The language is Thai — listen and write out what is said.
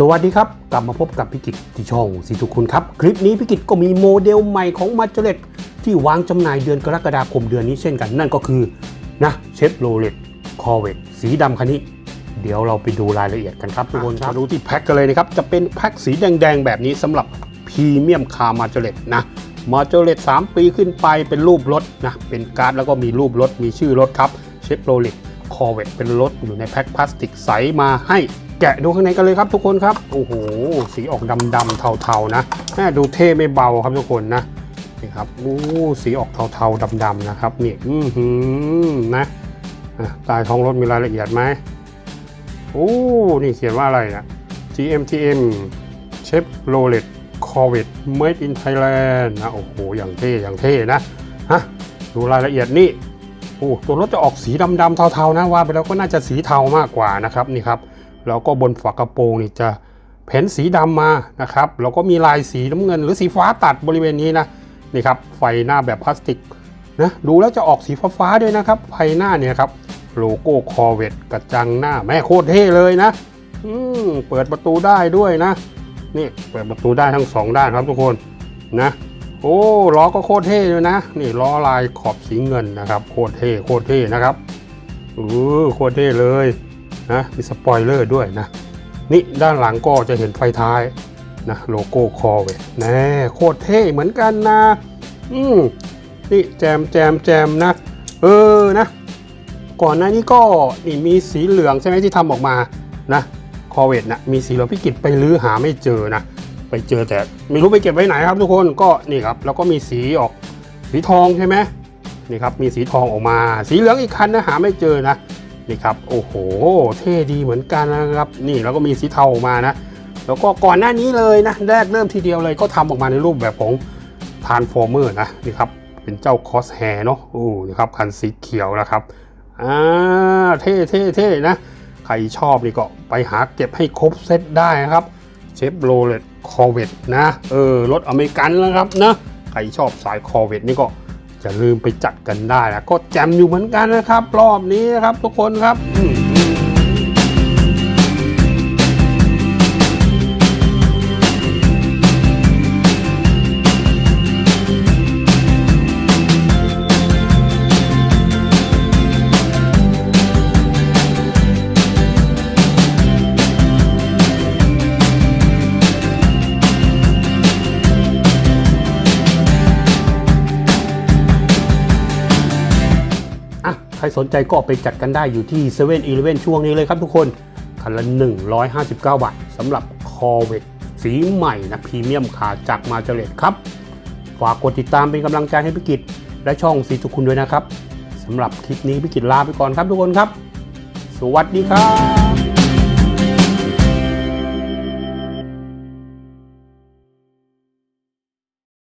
สวัสดีครับ กลับมาพบกับพิกิตที่ช่องสีทุกคุณครับ คลิปนี้พิกิตก็มีโมเดลใหม่ของมาจเลตที่วางจำหน่ายเดือนกรกฎาคมเดือนนี้เช่นกันนั่นก็คือนะเชฟโรเลตคอเวตสีดำคันนี้ เดี๋ยวเราไปดูรายละเอียดกันครับทุกคนครับมาดูที่แพ็คกันเลยนะครับ จะเป็นแพ็คสีแดง ๆ แบบนี้สำหรับพรีเมียมคาร์มาจเลตนะมาจเลต3 ปีขึ้นไปเป็นรูปรถนะเป็นการ์ดแล้วก็มีรูปรถมีชื่อรถครับเชฟโรเลตคอเวตเป็นรถอยู่ในแพ็คพลาสติกใสมาให้ แกะดูข้างในกันเลยครับทุกคนครับ โอ้โห สีออกดำๆเทาๆนะแม่ดูเท่ไม่เบาครับทุกคนนะนี่ครับโอ้สีออกเทาๆดำๆนะครับนี่อือหือนะใต้ท้องรถมีรายละเอียดไหมโอ้นี่เขียนว่าอะไรนะ GMTM Chevrolet Corvette Made in Thailand นะโอ้โหอย่างเท่อย่างเท่นะฮะดูรายละเอียดนี่โอ้ตัวรถจะออกสีดำๆเทาๆนะว่าไปแล้วก็น่าจะสีเทามากกว่านะครับนี่ครับ แล้วก็บนฝากระโปรงนี่จะเพ้นสีดำมานะครับแล้วก็มีลายสีน้ำเงิน หรือสีฟ้าตัดบริเวณนี้นะนี่ครับไฟหน้าแบบพลาสติกนะดูแล้วจะออกสีฟ้าๆด้วยนะครับไฟหน้าเนี่ยครับโลโก้คอเวตกระจังหน้าแม่โคตรเท่เลยนะอืมเปิดประตูได้ด้วยนะนี่เปิดประตูได้ทั้งสองด้านครับทุกคนนะโอ้ล้อก็โคตรเท่เลยนะ นี่ล้อลายขอบสีเงินนะครับ โคตรเท่โคตรเท่นะครับเออโคตรเท่เลย นะมีสปอยเลอร์ด้วยนะนี่ด้านหลังก็จะเห็นไฟท้ายนะโลโก้คอเวตแน่โคตรเท่เหมือนกันนะอืมนี่แจมแจมแจมนะ เออนะ ก่อนหน้านี้ก็นี่มีสีเหลืองใช่ไหมที่ทำออกมานะคอเวตนะมีสีเหลืองพิกิตไปลื้อหาไม่เจอนะ ไปเจอแต่ไม่รู้ไปเก็บไว้ไหนครับทุกคนก็นี่ครับแล้วก็มีสีออกสีทองใช่ไหมนี่ครับมีสีทองออกมา สีเหลืองอีกคันนะหาไม่เจอนะ นี่ครับโอ้โห เท่ดีเหมือนกันนะครับ นี่แล้วก็มีสีเทาออกมานะ แล้วก็ก่อนหน้านี้เลยนะแรกเริ่มทีเดียวเลยก็ทำออกมาในรูปแบบของทานฟอร์เมอร์นะนี่ครับเป็นเจ้าคอสแฮร์เนาะโอ้นี่ครับคันสีเขียวนะครับอ่าเท่เท่เท่นะ ใครชอบนี่ก็ไปหาเก็บให้ครบเซตได้นะครับเชฟโรเลตคอเวตนะเออรถอเมริกันนะครับนะใครชอบสายคอเวตนี่ก็ จะลืมไปจัดกันได้นะก็แจมอยู่เหมือนกันนะครับ รอบนี้นะครับทุกคนครับ ใครสนใจก็ไปจัดกันได้อยู่ที่7 e เ e ่ e อช่วงนี้เลยครับทุกคนคันละ 159 บาทสำหรับคอเวตสีใหม่นะพรีเมียมขาจากมาเจเลตครับ ฝากกดติดตามเป็นกำลังใจให้พิกิจและช่องสีทุกคุณด้วยนะครับสำหรับคลิปนี้พิกิจลาไปก่อนครับทุกคนครับ สวัสดีครับ